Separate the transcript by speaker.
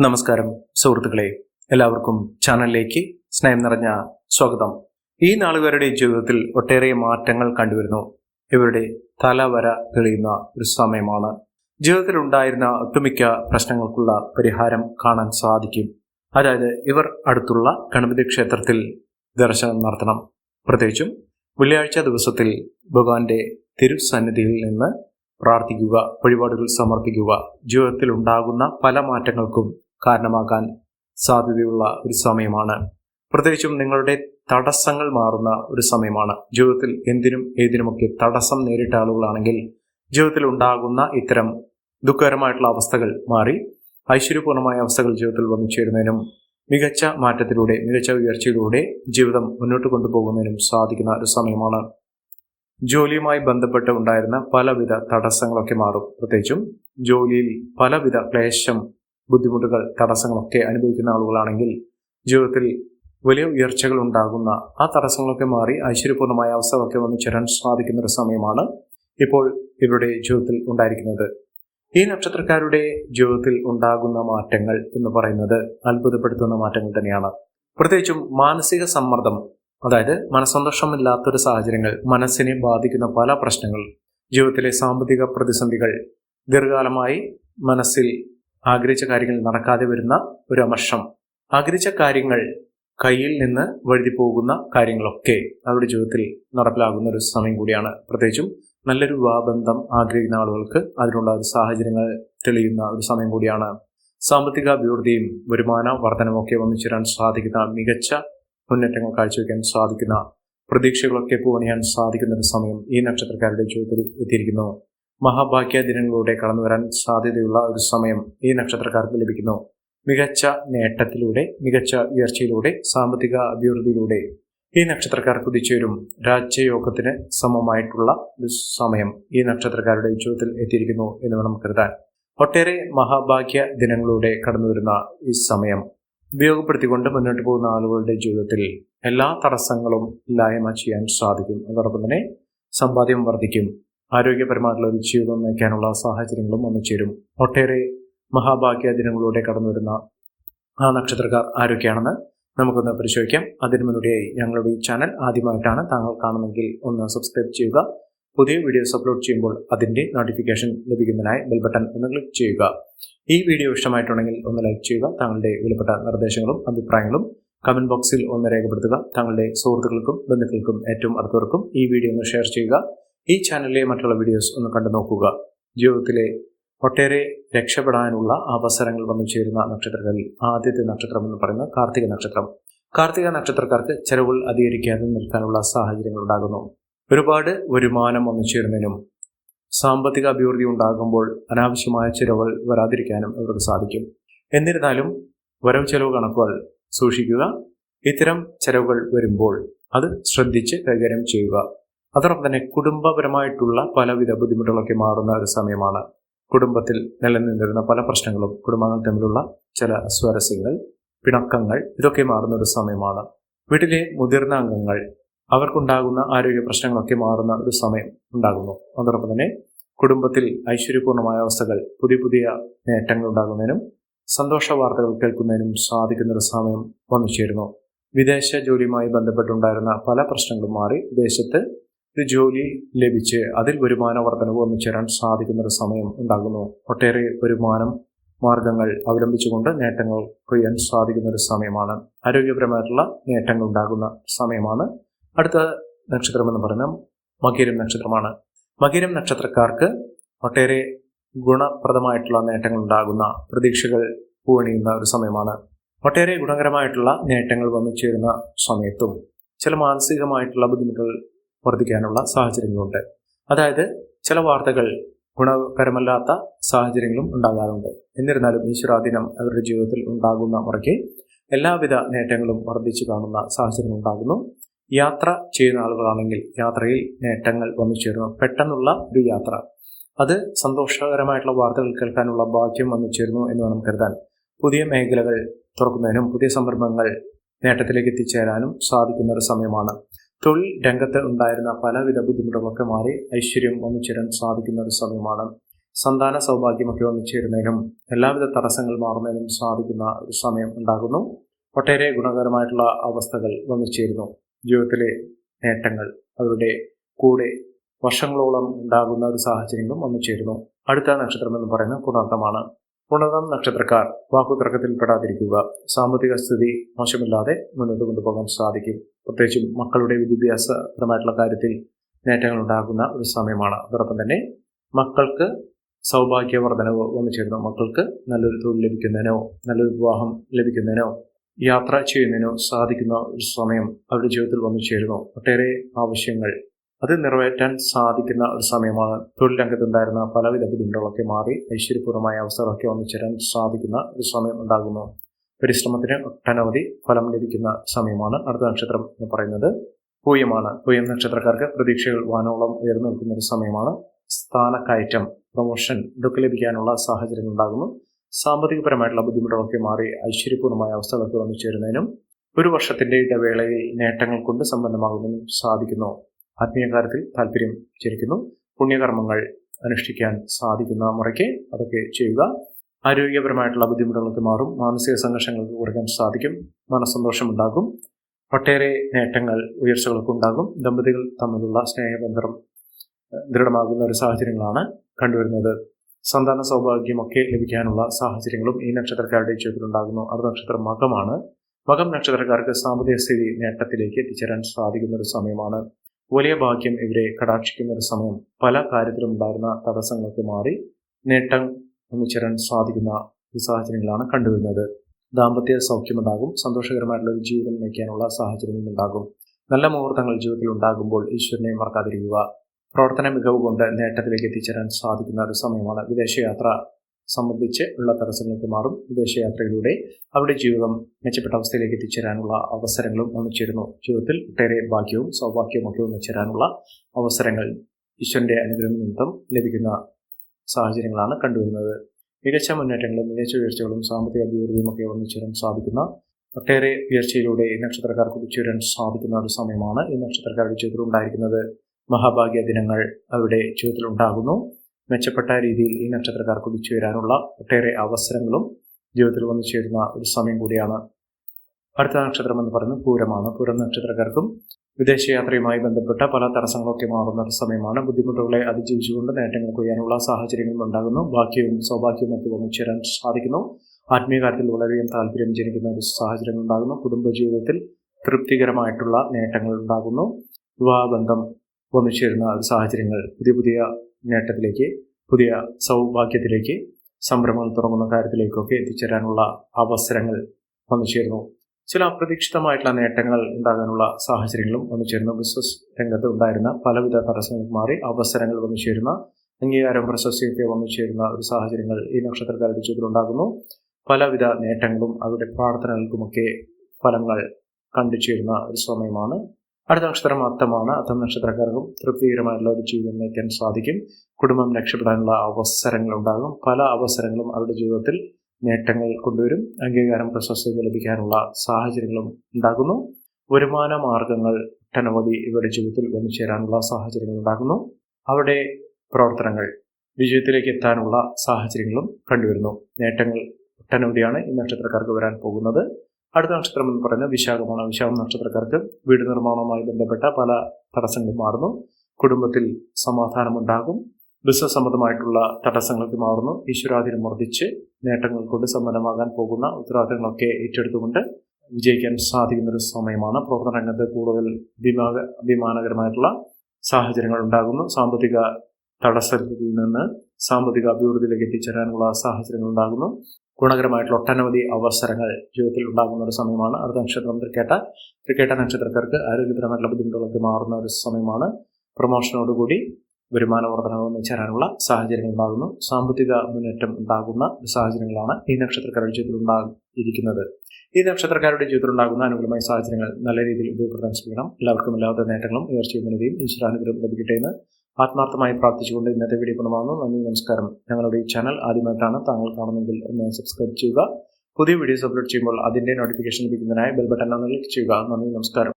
Speaker 1: നമസ്കാരം സുഹൃത്തുക്കളെ. എല്ലാവർക്കും ചാനലിലേക്ക് സ്നേഹം നിറഞ്ഞ സ്വാഗതം. ഈ നാളുകാരുടെ ജീവിതത്തിൽ ഒട്ടേറെ മാറ്റങ്ങൾ കണ്ടുവരുന്നു. ഇവരുടെ തലവര തെളിയുന്ന ഒരു സമയമാണ്. ജീവിതത്തിൽ ഉണ്ടായിരുന്ന ഒട്ടുമിക്ക പ്രശ്നങ്ങൾക്കുള്ള പരിഹാരം കാണാൻ സാധിക്കും. അതായത് ഇവർ അടുത്തുള്ള ഗണപതി ക്ഷേത്രത്തിൽ ദർശനം നടത്തണം. പ്രത്യേകിച്ചും വെള്ളിയാഴ്ച ദിവസത്തിൽ ഭഗവാന്റെ തിരുസന്നിധിയിൽ നിന്ന് പ്രാർത്ഥിക്കുക വഴിപാടുകൾ സമർപ്പിക്കുക. ജീവിതത്തിൽ ഉണ്ടാകുന്ന പല മാറ്റങ്ങൾക്കും കാരണമാകാൻ സാധ്യതയുള്ള ഒരു സമയമാണ്. പ്രത്യേകിച്ചും നിങ്ങളുടെ തടസ്സങ്ങൾ മാറുന്ന ഒരു സമയമാണ്. ജീവിതത്തിൽ എന്തിനും ഏതിനുമൊക്കെ തടസ്സം നേരിട്ട ആളുകളാണെങ്കിൽ ജീവിതത്തിൽ ഉണ്ടാകുന്ന ഇത്തരം ദുഃഖകരമായിട്ടുള്ള അവസ്ഥകൾ മാറി ഐശ്വര്യപൂർണമായ അവസ്ഥകൾ ജീവിതത്തിൽ വന്നു ചേരുന്നതിനും മികച്ച മാറ്റത്തിലൂടെ മികച്ച ഉയർച്ചയിലൂടെ ജീവിതം മുന്നോട്ട് കൊണ്ടുപോകുന്നതിനും സാധിക്കുന്ന ഒരു സമയമാണ്. ജോലിയുമായി ബന്ധപ്പെട്ട് ഉണ്ടായിരുന്ന പലവിധ തടസ്സങ്ങളൊക്കെ മാറും. പ്രത്യേകിച്ചും ജോലിയിൽ പലവിധ ക്ലേശം ബുദ്ധിമുട്ടുകൾ തടസ്സങ്ങളൊക്കെ അനുഭവിക്കുന്ന ആളുകളാണെങ്കിൽ ജീവിതത്തിൽ വലിയ ഉയർച്ചകൾ ഉണ്ടാകുന്ന ആ തടസ്സങ്ങളൊക്കെ മാറി ഐശ്വര്യപൂർണമായ അവസ്ഥകളൊക്കെ വന്നു ചേരാൻ സാധിക്കുന്ന ഒരു സമയമാണ് ഇപ്പോൾ ഇവരുടെ ജീവിതത്തിൽ ഉണ്ടായിരിക്കുന്നത്. ഈ നക്ഷത്രക്കാരുടെ ജീവിതത്തിൽ ഉണ്ടാകുന്ന മാറ്റങ്ങൾ എന്ന് പറയുന്നത് അത്ഭുതപ്പെടുത്തുന്ന മാറ്റങ്ങൾ തന്നെയാണ്. പ്രത്യേകിച്ചും മാനസിക സമ്മർദ്ദം അതായത് മനസ്സന്തോഷമില്ലാത്തൊരു സാഹചര്യങ്ങൾ മനസ്സിനെ ബാധിക്കുന്ന പല പ്രശ്നങ്ങൾ ജീവിതത്തിലെ സാമ്പത്തിക പ്രതിസന്ധികൾ ദീർഘകാലമായി മനസ്സിൽ ആഗ്രഹിച്ച കാര്യങ്ങൾ നടക്കാതെ വരുന്ന ഒരു അമർഷം ആഗ്രഹിച്ച കാര്യങ്ങൾ കയ്യിൽ നിന്ന് വഴുതി പോകുന്ന കാര്യങ്ങളൊക്കെ അവരുടെ ജീവിതത്തിൽ നടപ്പിലാകുന്ന ഒരു സമയം കൂടിയാണ്. പ്രത്യേകിച്ചും നല്ലൊരു വിവാഹബന്ധം ആഗ്രഹിക്കുന്ന ആളുകൾക്ക് അതിനുള്ള ഒരു സാഹചര്യങ്ങൾ തെളിയുന്ന ഒരു സമയം കൂടിയാണ്. സാമ്പത്തിക അഭിവൃദ്ധിയും വരുമാന വർധനമൊക്കെ വന്നു ചേരാൻ സാധിക്കുന്ന മികച്ച മുന്നേറ്റങ്ങൾ കാഴ്ചവെക്കാൻ സാധിക്കുന്ന പ്രതീക്ഷകളൊക്കെ പൂവണിയാൻ സാധിക്കുന്ന ഒരു സമയം ഈ നക്ഷത്രക്കാരുടെ ജീവിതത്തിൽ എത്തിയിരിക്കുന്നു. മഹാഭാഗ്യ ദിനങ്ങളിലൂടെ കടന്നു വരാൻ സാധ്യതയുള്ള ഒരു സമയം ഈ നക്ഷത്രക്കാർക്ക് ലഭിക്കുന്നു. മികച്ച നേട്ടത്തിലൂടെ മികച്ച ഉയർച്ചയിലൂടെ സാമ്പത്തിക അഭിവൃദ്ധിയിലൂടെ ഈ നക്ഷത്രക്കാർ കുതിച്ചുവരും രാജ്യയോഗത്തിന് സമമായിട്ടുള്ള ഒരു സമയം ഈ നക്ഷത്രക്കാരുടെ ജീവിതത്തിൽ എത്തിയിരിക്കുന്നു എന്ന് വേണം കരുതാൻ. ഒട്ടേറെ മഹാഭാഗ്യ ദിനങ്ങളിലൂടെ കടന്നു വരുന്ന ഈ സമയം ഉപയോഗപ്പെടുത്തിക്കൊണ്ട് മുന്നോട്ട് പോകുന്ന ആളുകളുടെ ജീവിതത്തിൽ എല്ലാ തടസ്സങ്ങളും ഇല്ലായ്മ ചെയ്യാൻ സാധിക്കും. അതോടൊപ്പം തന്നെ സമ്പാദ്യം വർദ്ധിക്കും. ആരോഗ്യപരമായിട്ടുള്ള ഒരു ജീവിതം നയിക്കാനുള്ള സാഹചര്യങ്ങളും വന്നു ചേരും. ഒട്ടേറെ മഹാഭാഗ്യ ദിനങ്ങളിലൂടെ കടന്നു വരുന്ന ആ നക്ഷത്രക്കാർ ആരൊക്കെയാണെന്ന് നമുക്കൊന്ന് പരിശോധിക്കാം. അതിനു മുന്നോടിയായി ഞങ്ങളുടെ ഈ ചാനൽ ആദ്യമായിട്ടാണ് താങ്കൾ കാണുന്നെങ്കിൽ ഒന്ന് സബ്സ്ക്രൈബ് ചെയ്യുക. പുതിയ വീഡിയോസ് അപ്ലോഡ് ചെയ്യുമ്പോൾ അതിന്റെ നോട്ടിഫിക്കേഷൻ ലഭിക്കുന്നതിനായി ബെൽ ബട്ടൺ ഒന്ന് ക്ലിക്ക് ചെയ്യുക. ഈ വീഡിയോ ഇഷ്ടമായിട്ടുണ്ടെങ്കിൽ ഒന്ന് ലൈക്ക് ചെയ്യുക. താങ്കളുടെ വിലപ്പെട്ട നിർദ്ദേശങ്ങളും അഭിപ്രായങ്ങളും കമന്റ് ബോക്സിൽ ഒന്ന് രേഖപ്പെടുത്തുക. താങ്കളുടെ സുഹൃത്തുക്കൾക്കും ബന്ധുക്കൾക്കും ഏറ്റവും അടുത്തവർക്കും ഈ വീഡിയോ ഒന്ന് ഷെയർ ചെയ്യുക. ഈ ചാനലിലെ മറ്റുള്ള വീഡിയോസ് ഒന്ന് കണ്ടു നോക്കുക. ജീവിതത്തിലെ ഒട്ടേറെ രക്ഷപ്പെടാനുള്ള അവസരങ്ങൾ വന്നു ചേരുന്ന നക്ഷത്രങ്ങളിൽ ആദ്യത്തെ നക്ഷത്രം എന്ന് പറയുന്ന കാർത്തിക നക്ഷത്രം. കാർത്തിക നക്ഷത്രക്കാർക്ക് ചെലവുകൾ അധികരിക്കാതെ നിൽക്കാനുള്ള സാഹചര്യങ്ങൾ ഉണ്ടാകുന്നു. ഒരുപാട് വരുമാനം വന്നു ചേരുന്നതിനും സാമ്പത്തിക അഭിവൃദ്ധി ഉണ്ടാകുമ്പോൾ അനാവശ്യമായ ചിലവുകൾ വരാതിരിക്കാനും ഇവർക്ക് സാധിക്കും. എന്നിരുന്നാലും വരവ് ചെലവ് കണക്കുകൾ സൂക്ഷിക്കുക. ഇത്തരം ചെലവുകൾ വരുമ്പോൾ അത് ശ്രദ്ധിച്ച് കൈകാര്യം ചെയ്യുക. അതോടൊപ്പം തന്നെ കുടുംബപരമായിട്ടുള്ള പലവിധ ബുദ്ധിമുട്ടുകളൊക്കെ മാറുന്ന ഒരു സമയമാണ് കുടുംബത്തിൽ നിലനിന്നിരുന്ന പല പ്രശ്നങ്ങളും കുടുംബങ്ങൾ തമ്മിലുള്ള ചില സ്വരസ്യങ്ങൾ പിണക്കങ്ങൾ ഇതൊക്കെ മാറുന്ന ഒരു സമയമാണ്. വീട്ടിലെ മുതിർന്ന അംഗങ്ങൾ അവർക്കുണ്ടാകുന്ന ആരോഗ്യ പ്രശ്നങ്ങളൊക്കെ മാറുന്ന ഒരു സമയം ഉണ്ടാകുന്നു. അതോടൊപ്പം തന്നെ കുടുംബത്തിൽ ഐശ്വര്യപൂർണമായ അവസ്ഥകൾ പുതിയ പുതിയ നേട്ടങ്ങൾ ഉണ്ടാകുന്നതിനും സന്തോഷ വാർത്തകൾ കേൾക്കുന്നതിനും സാധിക്കുന്ന ഒരു സമയം വന്നു ചേരുന്നു. വിദേശ ജോലിയുമായി ബന്ധപ്പെട്ടുണ്ടായിരുന്ന പല പ്രശ്നങ്ങളും മാറി വിദേശത്ത് ഒരു ജോലി ലഭിച്ച് അതിൽ വരുമാന വർധനവ് വന്നു ചേരാൻ സാധിക്കുന്ന ഒരു സമയം ഉണ്ടാകുന്നു. ഒട്ടേറെ വരുമാനം മാർഗങ്ങൾ അവലംബിച്ചുകൊണ്ട് നേട്ടങ്ങൾ കൊയ്യാൻ സാധിക്കുന്ന ഒരു സമയമാണ്. ആരോഗ്യപരമായിട്ടുള്ള നേട്ടങ്ങൾ ഉണ്ടാകുന്ന സമയമാണ്. അടുത്ത നക്ഷത്രം എന്ന് പറഞ്ഞാൽ മകീരം നക്ഷത്രമാണ്. മകീരം നക്ഷത്രക്കാർക്ക് ഒട്ടേറെ ഗുണപ്രദമായിട്ടുള്ള നേട്ടങ്ങൾ ഉണ്ടാകുന്ന പ്രതീക്ഷകൾ പൂവണിയുന്ന ഒരു സമയമാണ്. ഒട്ടേറെ ഗുണകരമായിട്ടുള്ള നേട്ടങ്ങൾ വന്നു ചേരുന്ന സമയത്തും ചില മാനസികമായിട്ടുള്ള ബുദ്ധിമുട്ടുകൾ വർദ്ധിക്കാനുള്ള സാഹചര്യങ്ങളുണ്ട്. അതായത് ചില വാർത്തകൾ ഗുണകരമല്ലാത്ത സാഹചര്യങ്ങളും ഉണ്ടാകാറുണ്ട്. എന്നിരുന്നാലും ഈശ്വരാധീനം അവരുടെ ജീവിതത്തിൽ ഉണ്ടാകുന്ന മുറയ്ക്ക് എല്ലാവിധ നേട്ടങ്ങളും വർദ്ധിച്ചു കാണുന്ന സാഹചര്യം ഉണ്ടാകുന്നു. യാത്ര ചെയ്യുന്ന ആളുകളാണെങ്കിൽ യാത്രയിൽ നേട്ടങ്ങൾ വന്നു ചേരുന്നു. പെട്ടെന്നുള്ള ഒരു യാത്ര. അത് സന്തോഷകരമായിട്ടുള്ള വാർത്തകൾ കേൾക്കാനുള്ള ഭാഗ്യം വന്നു ചേരുന്നു എന്ന് വേണം കരുതാൻ. പുതിയ മേഖലകൾ തുറക്കുന്നതിനും പുതിയ സംരംഭങ്ങൾ നേട്ടത്തിലേക്ക് എത്തിച്ചേരാനും സാധിക്കുന്ന ഒരു സമയമാണ്. തൊഴിൽ രംഗത്ത് ഉണ്ടായിരുന്ന പലവിധ ബുദ്ധിമുട്ടുകളൊക്കെ മാറി ഐശ്വര്യം വന്നു ചേരാൻ സാധിക്കുന്ന ഒരു സമയമാണ്. സന്താന സൗഭാഗ്യമൊക്കെ ഒന്നിച്ചേരുന്നതിനും എല്ലാവിധ തടസ്സങ്ങൾ മാറുന്നതിനും സാധിക്കുന്ന ഒരു സമയം ഉണ്ടാകുന്നു. ഒട്ടേറെ ഗുണകരമായിട്ടുള്ള അവസ്ഥകൾ വന്നുചേരുന്നു ജീവിതത്തിലെ നേട്ടങ്ങൾ അവരുടെ കൂടെ വർഷങ്ങളോളം ഉണ്ടാകുന്ന ഒരു സാഹചര്യങ്ങളും വന്നുചേരുന്നു അടുത്ത നക്ഷത്രം എന്ന് പറയുന്നത് പുണർത്തമാണ് പുണർത്തം നക്ഷത്രക്കാർ വാക്കുതർക്കത്തിൽ പെടാതിരിക്കുക സാമ്പത്തിക സ്ഥിതി മോശമില്ലാതെ മുന്നോട്ട് കൊണ്ടുപോകാൻ സാധിക്കും. പ്രത്യേകിച്ചും മക്കളുടെ വിദ്യാഭ്യാസപരമായിട്ടുള്ള കാര്യത്തിൽ നേട്ടങ്ങൾ ഉണ്ടാകുന്ന ഒരു സമയമാണ്. അതോടൊപ്പം തന്നെ മക്കൾക്ക് സൗഭാഗ്യവർദ്ധനവ് വന്നു ചേരുന്നു. മക്കൾക്ക് നല്ലൊരു തൊഴിൽ ലഭിക്കുന്നതിനോ നല്ലൊരു വിവാഹം ലഭിക്കുന്നതിനോ യാത്ര ചെയ്യുന്നതിനോ സാധിക്കുന്ന ഒരു സമയം അവരുടെ ജീവിതത്തിൽ വന്നു ചേരുന്നു. ഒട്ടേറെ ആവശ്യങ്ങൾ അത് നിറവേറ്റാൻ സാധിക്കുന്ന ഒരു സമയമാണ്. തൊഴിൽ രംഗത്തുണ്ടായിരുന്ന പലവിധ ബുദ്ധിമുട്ടുകളൊക്കെ മാറി ഐശ്വര്യപൂർവമായ അവസരമൊക്കെ വന്നു ചേരാൻ സാധിക്കുന്ന ഒരു സമയം ഉണ്ടാകുന്നു. പരിശ്രമത്തിന് ഒട്ടനവധി ഫലം ലഭിക്കുന്ന സമയമാണ് അടുത്ത നക്ഷത്രം എന്ന് പറയുന്നത്. പൂയമാണ്. പൂയം നക്ഷത്രക്കാർക്ക് പ്രതീക്ഷകൾ വാനോളം ഉയർന്നു നിൽക്കുന്ന ഒരു സമയമാണ്. സ്ഥാനക്കയറ്റം പ്രൊമോഷൻ ഇതൊക്കെ ലഭിക്കാനുള്ള സാഹചര്യങ്ങൾ ഉണ്ടാകുന്നു. സാമ്പത്തികപരമായിട്ടുള്ള ബുദ്ധിമുട്ടുകളൊക്കെ മാറി ഐശ്വര്യപൂർണമായ അവസ്ഥകളൊക്കെ വന്നു ചേരുന്നതിനും ഒരു വർഷത്തിന്റെ ഇടവേളയിൽ നേട്ടങ്ങൾ കൊണ്ട് സമ്പന്നമാകുന്നതിനും സാധിക്കുന്നു. ആത്മീയകാര്യത്തിൽ താല്പര്യം ചേരിക്കുന്നു പുണ്യകർമ്മങ്ങൾ അനുഷ്ഠിക്കാൻ സാധിക്കുന്ന മുറയ്ക്ക് അതൊക്കെ ചെയ്യുക. ആരോഗ്യപരമായിട്ടുള്ള ബുദ്ധിമുട്ടുകളൊക്കെ മാറും. മാനസിക സംഘർഷങ്ങൾക്ക് കുറയ്ക്കാൻ സാധിക്കും. മനസ്സന്തോഷമുണ്ടാകും. ഒട്ടേറെ നേട്ടങ്ങൾ ഉയർച്ചകളൊക്കെ ഉണ്ടാകും. ദമ്പതികൾ തമ്മിലുള്ള സ്നേഹബന്ധം ദൃഢമാകുന്ന ഒരു സാഹചര്യങ്ങളാണ് കണ്ടുവരുന്നത്. സന്താന സൗഭാഗ്യമൊക്കെ ലഭിക്കാനുള്ള സാഹചര്യങ്ങളും ഈ നക്ഷത്രക്കാരുടെ ജീവിതത്തിലുണ്ടാകുന്നു. അത് നക്ഷത്രം മകമാണ്. മകം നക്ഷത്രക്കാർക്ക് സാമ്പത്തിക സ്ഥിതി നേട്ടത്തിലേക്ക് എത്തിച്ചേരാൻ സാധിക്കുന്ന ഒരു സമയമാണ്. വലിയ ഭാഗ്യം ഇവരെ കടാക്ഷിക്കുന്ന ഒരു സമയം. പല കാര്യത്തിലും ഉണ്ടായിരുന്ന തടസ്സങ്ങൾക്ക് മാറി. നേട്ടം ഒന്നിച്ചേരാൻ സാധിക്കുന്ന ഈ സാഹചര്യങ്ങളാണ് കണ്ടുവരുന്നത്. ദാമ്പത്യ സൗഖ്യമുണ്ടാകും സന്തോഷകരമായിട്ടുള്ള ഒരു ജീവിതം നയിക്കാനുള്ള സാഹചര്യങ്ങൾ ഉണ്ടാകും നല്ല മുഹൂർത്തങ്ങൾ ജീവിതത്തിൽ ഉണ്ടാകുമ്പോൾ ഈശ്വരനെ മറക്കാതിരിക്കുക. പ്രവർത്തന മികവ് കൊണ്ട് നേട്ടത്തിലേക്ക് എത്തിച്ചേരാൻ സാധിക്കുന്ന ഒരു സമയമാണ് വിദേശയാത്ര. സംബന്ധിച്ച് ഉള്ള തടസ്സങ്ങൾക്ക് മാറും. വിദേശയാത്രയിലൂടെ അവരുടെ ജീവിതം മെച്ചപ്പെട്ട അവസ്ഥയിലേക്ക് എത്തിച്ചേരാനുള്ള അവസരങ്ങളും ഒന്നിച്ചിരുന്നു ജീവിതത്തിൽ ഒട്ടേറെ ഭാഗ്യവും സൗഭാഗ്യവും ഒക്കെ ഒന്നിച്ചേരാനുള്ള അവസരങ്ങൾ ഈശ്വരന്റെ അനുഗ്രഹം നിമിത്തം ലഭിക്കുന്ന സാഹചര്യങ്ങളാണ് കണ്ടുവരുന്നത്. മികച്ച മുന്നേറ്റങ്ങളും മികച്ച ഉയർച്ചകളും സാമ്പത്തിക അഭിവൃദ്ധിയും ഒക്കെ ഒന്നിച്ചേരാൻ സാധിക്കുന്ന ഒട്ടേറെ ഉയർച്ചയിലൂടെ ഈ നക്ഷത്രക്കാർക്ക് കുതിച്ചുവരാൻ സാധിക്കുന്ന ഒരു സമയമാണ് ഈ നക്ഷത്രക്കാരുടെ ജീവിതത്തിൽ ഉണ്ടായിരിക്കുന്നത്. മഹാഭാഗ്യ ദിനങ്ങൾ അവരുടെ ജീവിതത്തിൽ ഉണ്ടാകുന്നു. മെച്ചപ്പെട്ട രീതിയിൽ ഈ നക്ഷത്രക്കാർ കുതിച്ചു വരാനുള്ള ഒട്ടേറെ അവസരങ്ങളും ജീവിതത്തിൽ വന്നു ചേരുന്ന ഒരു സമയം കൂടിയാണ്. അടുത്ത നക്ഷത്രം എന്ന് പറയുന്നത് പൂരമാണ്. പൂരം നക്ഷത്രക്കാർക്കും വിദേശയാത്രയുമായി ബന്ധപ്പെട്ട പല തടസ്സങ്ങളൊക്കെ മാറുന്ന സമയമാണ്. ബുദ്ധിമുട്ടുകളെ അതിജീവിച്ചുകൊണ്ട് നേട്ടങ്ങൾ കൊയ്യാനുള്ള സാഹചര്യങ്ങളും ഉണ്ടാകുന്നു. ഭാഗ്യവും സൗഭാഗ്യവും ഒക്കെ വന്നു ചേരാൻ സാധിക്കുന്നു. ആത്മീയ കാര്യത്തിൽ വളരെയധികം താല്പര്യം ജനിക്കുന്ന ഒരു സാഹചര്യങ്ങൾ ഉണ്ടാകുന്നു. കുടുംബജീവിതത്തിൽ തൃപ്തികരമായിട്ടുള്ള നേട്ടങ്ങൾ ഉണ്ടാകുന്നു. വിവാഹബന്ധം വന്നു ചേരുന്ന സാഹചര്യങ്ങൾ പുതിയ പുതിയ നേട്ടത്തിലേക്ക് പുതിയ സൗഭാഗ്യത്തിലേക്ക് സംരംഭങ്ങൾ തുടങ്ങുന്ന കാര്യത്തിലേക്കൊക്കെ എത്തിച്ചേരാനുള്ള അവസരങ്ങൾ വന്നു ചേരുന്നു. ചില അപ്രതീക്ഷിതമായിട്ടുള്ള നേട്ടങ്ങൾ ഉണ്ടാകാനുള്ള സാഹചര്യങ്ങളും വന്നു ചേരുന്നു ബിസിനസ് രംഗത്ത് ഉണ്ടായിരുന്ന പലവിധ തടസ്സങ്ങൾ മാറി അവസരങ്ങൾ വന്നു ചേരുന്ന അംഗീകാരം പ്രശസ്തിയൊക്കെ വന്നു ചേരുന്ന ഒരു സാഹചര്യങ്ങൾ ഈ നക്ഷത്രക്കാരുടെ ജീവിതത്തിൽ ഉണ്ടാകുന്നു. പലവിധ നേട്ടങ്ങളും അവരുടെ പ്രാർത്ഥനകൾക്കുമൊക്കെ ഫലങ്ങൾ കണ്ടു ചേരുന്ന ഒരു സമയമാണ്. അടുത്ത നക്ഷത്രം അത്തമാണ്. അത്തം നക്ഷത്രക്കാർക്കും തൃപ്തികരമായിട്ടുള്ള ഒരു ജീവിതം നയിക്കാൻ സാധിക്കും. കുടുംബം രക്ഷപ്പെടാനുള്ള അവസരങ്ങൾ ഉണ്ടാകും. പല അവസരങ്ങളും അവരുടെ ജീവിതത്തിൽ നേട്ടങ്ങൾ കൊണ്ടുവരും. അംഗീകാരം പ്രശസ്തി ലഭിക്കാനുള്ള സാഹചര്യങ്ങളും ഉണ്ടാകുന്നു. വരുമാന മാർഗങ്ങൾ ഒട്ടനവധി ഇവരുടെ ജീവിതത്തിൽ വന്നു ചേരാനുള്ള സാഹചര്യങ്ങൾ ഉണ്ടാകുന്നു. അവിടെ പ്രവർത്തനങ്ങൾ വിജയത്തിലേക്ക് എത്താനുള്ള സാഹചര്യങ്ങളും കണ്ടുവരുന്നു. നേട്ടങ്ങൾ ഒട്ടനവധിയാണ് ഈ നക്ഷത്രക്കാർക്ക് വരാൻ പോകുന്നത്. അടുത്ത നക്ഷത്രം എന്ന് പറയുന്നത് വിശാഖമാണ്. വിശാഖം നക്ഷത്രക്കാർക്ക് വീട് നിർമ്മാണവുമായി ബന്ധപ്പെട്ട പല തടസ്സങ്ങളും മാറുന്നു. കുടുംബത്തിൽ സമാധാനമുണ്ടാകും. ബിസിനസ് സംബന്ധമായിട്ടുള്ള തടസ്സങ്ങൾക്ക് മാറുന്നു. ഈശ്വരാധീനം വർദ്ധിച്ച് നേട്ടങ്ങൾ കൊണ്ട് സമ്പന്നമാകാൻ പോകുന്ന ഉത്തരവാദിത്തങ്ങളൊക്കെ ഏറ്റെടുത്തുകൊണ്ട് വിജയിക്കാൻ സാധിക്കുന്ന ഒരു സമയമാണ്. പ്രവർത്തന രംഗത്ത് കൂടുതൽ അഭിമാന അഭിമാനകരമായിട്ടുള്ള സാഹചര്യങ്ങൾ ഉണ്ടാകുന്നു. സാമ്പത്തിക തടസ്സത്തിൽ നിന്ന് സാമ്പത്തിക അഭിവൃദ്ധിയിലേക്ക് എത്തിച്ചേരാനുള്ള സാഹചര്യങ്ങൾ ഉണ്ടാകുന്നു. ഗുണകരമായിട്ടുള്ള ഒട്ടനവധി അവസരങ്ങൾ ജീവിതത്തിൽ ഉണ്ടാകുന്ന ഒരു സമയമാണ്. അടുത്ത നക്ഷത്രം തൃക്കേട്ട തൃക്കേട്ട നക്ഷത്രക്കാർക്ക് ആരോഗ്യപരമായിട്ടുള്ള ബുദ്ധിമുട്ടുകളൊക്കെ മാറുന്ന ഒരു സമയമാണ്. പ്രൊമോഷനോടുകൂടി വരുമാന വർധനവ് ചേരാനുള്ള സാഹചര്യങ്ങൾ ഉണ്ടാകുന്നു സാമ്പത്തിക മുന്നേറ്റം ഉണ്ടാകുന്ന സാഹചര്യങ്ങളാണ് ഈ നക്ഷത്രക്കാരുടെ ജീവിതത്തിൽ ഉണ്ടാകുന്നത് ഈ നക്ഷത്രക്കാരുടെ ജീവിതത്തിൽ ഉണ്ടാകുന്ന അനുകൂലമായ സാഹചര്യങ്ങൾ നല്ല രീതിയിൽ ഉപയോഗപ്പെടുത്താൻ ശ്രമിക്കണം. എല്ലാവർക്കും എല്ലാവിധ നേട്ടങ്ങളും ഉയർച്ചയും ഉന്നതിയും ഈശ്വരാനുഗ്രഹം ലഭിക്കട്ടെ എന്ന് ആത്മാർത്ഥമായി പ്രാർത്ഥിച്ചുകൊണ്ട് ഇന്നത്തെ വീഡിയോ ഗുണമാകുന്നു നന്ദി നമസ്കാരം. ഞങ്ങളുടെ ഈ ചാനൽ ആദ്യമായിട്ടാണ് താങ്കൾ കാണുന്നതെങ്കിൽ ഒന്ന് സബ്സ്ക്രൈബ് ചെയ്യുക. പുതിയ വീഡിയോസ് അപ്ലോഡ് ചെയ്യുമ്പോൾ അതിന്റെ നോട്ടിഫിക്കേഷൻ ലഭിക്കുന്നതിനായി ബെൽ ബട്ടൺ ഒന്ന് ക്ലിക്ക് ചെയ്യുക. നന്ദി നമസ്കാരം.